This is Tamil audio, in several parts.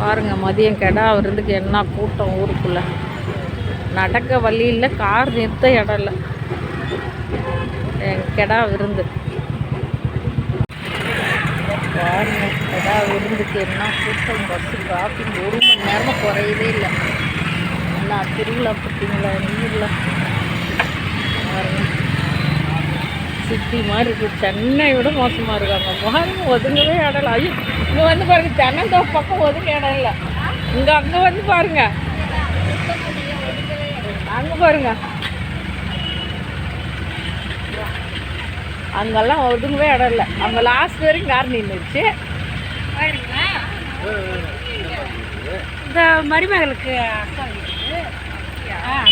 பாருங்க மதியம் கெடா விருந்துக்கு என்ன கூட்டம் ஊருக்குள்ள. நடக்க வழி இல்லை கார் நிறுத்த இடம் இல்லை. கெடா விருந்து பாருங்க கெடா விருந்துக்கு என்ன கூட்டம் பஸ்ஸு டிராஃபிக் ஒரு மணி நேரமாக குறையவே இல்லை. என்ன திருவிழா பார்த்தீங்களா நீரில் பாருங்க. சிட்டி மாதிரி இருக்குது சென்னை விட மோசமாக இருக்காங்க பாருங்க ஒதுங்கவே இடம் இல்லை ஐயோ இங்கே வந்து பாருங்க தென்னந்தோப்பு பக்கம் ஒதுங்க இடம் இல்லை இங்கே அங்கே வந்து பாருங்க. அங்கே பாருங்க. அங்கெல்லாம் ஒதுங்கவே இடம் இல்லை அங்கே லாஸ்ட் வரைக்கும் கார் நின்றுச்சு இந்த மருமகளுக்கு அக்கா அந்த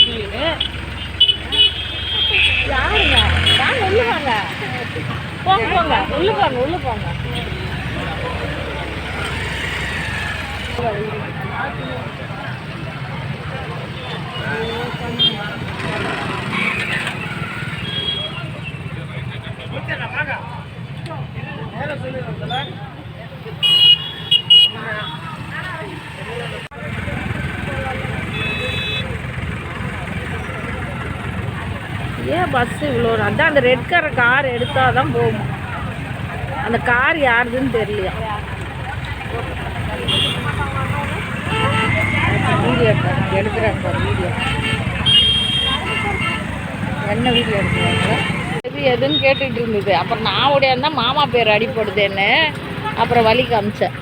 வீடு. யாருங்க? வாங்க உள்ள வாங்க. போங்க போங்க. உள்ள போங்க உள்ள போங்க ஏன் பஸ் இவ்வளோ அதான் அந்த ரெட் கலர் கார் எடுத்தால் தான் போகும். அந்த கார் யாருதுன்னு தெரியலையா வீடியோ எடுக்கிறேன். வீடியோ என்ன வீடியோ எடுக்கிறாங்க எது எதுன்னு கேட்டுட்டு இருந்தது. அப்புறம் நான் ஓடியாந்தா மாமா பேர் அடிப்படுதேன்னு அப்புறம் வழி காமிச்சேன்.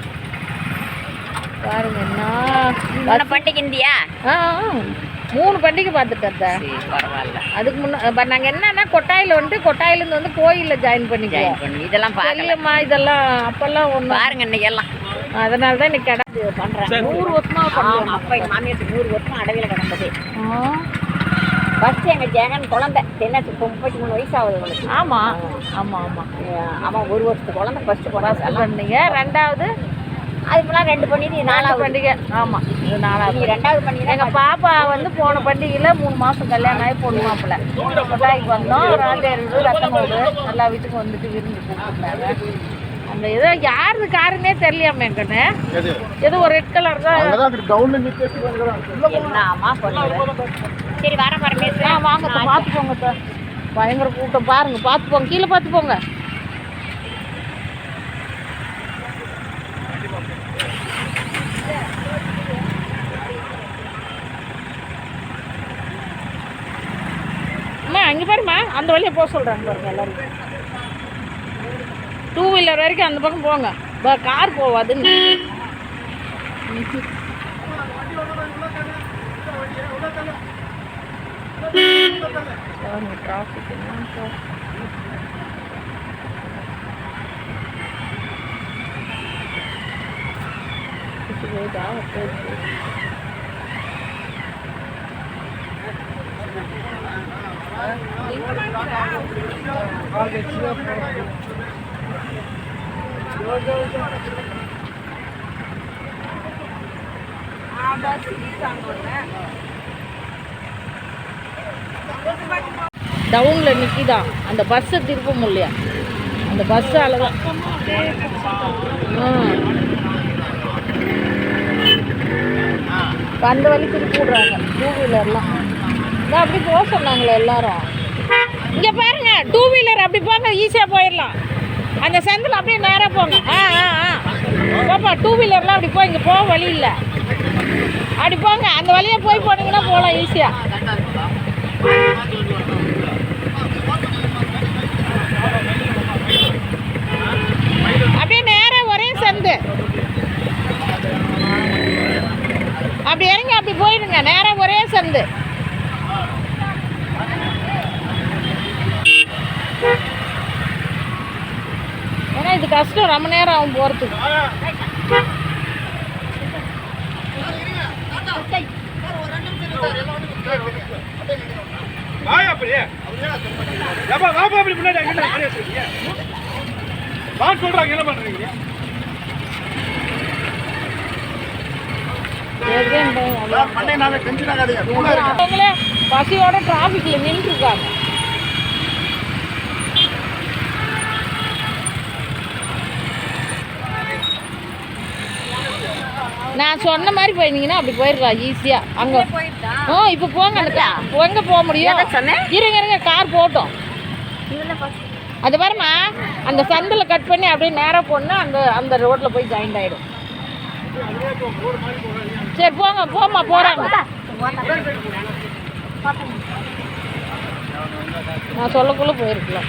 பாருங்க என்ன? பண்டிகை இந்தியா? ஆ. மூணு பண்டிகை பார்த்துட்டேன் சரி பரவாயில்ல. அதுக்கு முன்ன இப்போ நாங்கள் என்னன்னா கொட்டாயில் வந்துட்டு கொட்டாயிலேருந்து வந்து கோயிலில் ஜாயின் பண்ணிக்குவோம். ஜாயின் பண்ணி இதெல்லாம் பார்க்கல. இல்லைம்மா இதெல்லாம் அப்போல்லாம் ஒன்றும் பாருங்க இன்னைக்கு எல்லாம் அதனால தான் இன்னைக்கு கடை பண்றேன். நூறு வருஷமாக அப்பா எங்க மாமியார் நூறு வருஷம் அடவில கிடந்தது. ஃபர்ஸ்ட் எங்க ஜெகன் குழந்தை. தென்னாச்சு இப்போ முப்பத்தி மூணு வயசு ஆகுது அவளுக்கு. ஆமாம் ஆமாம் ஆமாம் அவன் ஒரு வருஷத்து குழந்தை ஃபர்ஸ்ட் குழந்தை. பண்ணீங்க ரெண்டாவது அதுக்கு முன்னாடி ரெண்டு பண்ணி நீ நாலாவது. பண்டிகை. ஆமாம் இது நாலாவது ரெண்டாவது தான் எங்கள் பாப்பா வந்து போன பண்டிகையில் மூணு மாதம் கல்யாணம் ஆகி பொண்ணு மாப்பிள்ள கொட்டாய்க்கு வந்தோம். ராண்டேரு ரத்தமோடு எல்லா வீட்டுக்கும் வந்துட்டு விருந்து கூப்பிட்டுருந்தாங்க. அந்த ஏதோ யாருது காருன்னே தெரியலையாமே எங்கன்னு ஏதோ ஒரு ரெட் கலர் தான். பண்ணுது சரி வர வர ஆ பேசுறேன் வாங்க பார்த்து போங்க. பயங்கர கூட்டம். பாருங்க பார்த்து போங்க கீழே பார்த்து போங்க அம்மா அங்கே பாரும்மா. அந்த வழியை போக சொல்கிறாங்க பாருங்க எல்லாரும். டூ வீலர் வரைக்கும் அந்த பக்கம் போங்க. ப கார் போவாதுன்னு டிராஃபிக் என்ன டவுனில் நிற்கிதா அந்த பஸ்ஸை திருப்ப முடியல. அந்த பஸ்ஸு அழகா அந்த வழி திருப்பி விடுறாங்க டூ வீலர்லாம் இதான் அப்படி போக சொன்னாங்களே எல்லாரும். இங்கே பாருங்க டூ வீலர் அப்படி போங்க ஈஸியாக போயிடலாம். அந்த செந்தில் அப்படியே நேராக போங்க. ஆ ஆ ஆ. பாப்பா டூ வீலர்லாம் அப்படி போய் இங்கே போக வழி இல்லை. அப்படி போங்க அந்த வழியாக போய் போனீங்கன்னா போகலாம் ஈஸியாக அப்படியே நேராக ஒரே சந்து அப்படி இறங்கி அப்படி போயிடுங்க நேராக ஒரே சந்து ஏன்னா இது கஷ்டம் ரொம்ப நேரம் ஆகும் போகிறதுக்கு என்ன பண்றீங்க? பண்ணை ஆகாதீங்க அவங்களே பசியோட டிராஃபிக்கில் நின்றுருக்காங்க. நான் சொன்ன மாதிரி போயிருந்தீங்கன்னா அப்படி போயிடுறா ஈஸியாக அங்கே ஓ இப்போ போங்க அந்த எங்கே போக முடியும்? இருங்க இருங்க கார் போட்டோம். அது பாருமா அந்த சந்தில் கட் பண்ணி அப்படியே நேராக போனா அந்த அந்த ரோட்டில் போய் ஜாயின் ஆகிடும் சரி போங்க போமா போகிறாங்க நான் சொல்லக்குள்ள போயிருக்கலாம்?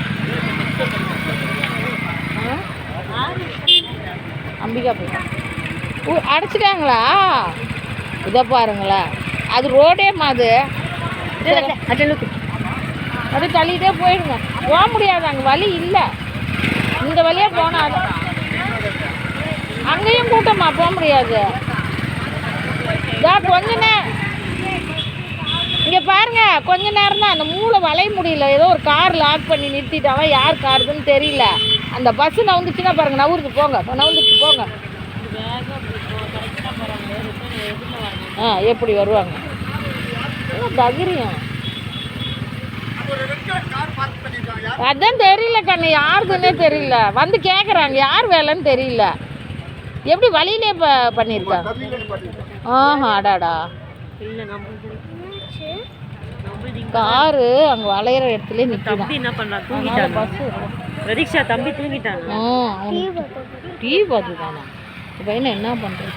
அம்பிகா போய் அடைச்சிட்டாங்களா? இதை பாருங்களேன் அது ரோடே மாது அது. தள்ளிட்டே போயிடுங்க போக முடியாது அங்கே வழி இல்லை. இந்த வழியா போனால் அங்கேயும் கூட்டமா போக முடியாது இதா கொஞ்ச நேரம் இங்கே பாருங்க கொஞ்ச நேரம் தான் அந்த மூளை வளைய முடியல. ஏதோ ஒரு கார் லாக் பண்ணி நிறுத்திட்டாங்க யார் காருதுன்னு தெரியல. அந்த பஸ் நவுந்துச்சுன்னா பாருங்க நவுறுது போங்க. நவுந்துச்சு போங்க. ஆ எப்படி வருவாங்க? தகிரியம்? அதான் தெரியல கண்ணு யாருதுன்னே தெரியல. வந்து கேட்குறாங்க யார் வேலைன்னு தெரியல. எப்படி வழியிலே ப பண்ணியிருக்காங்க ஆஹா அடாடா. காரு அங்கே வளையிற இடத்துல நிற்கிறான் தம்பி என்ன பண்ணான் அதனால தூங்கிட்டான்? பஸ்ஸு பிரதீக்ஷா தம்பி தூங்கிட்டான்? ஆ டீ பார்த்துருக்கானா இப்போ என்ன என்ன பண்ணுறது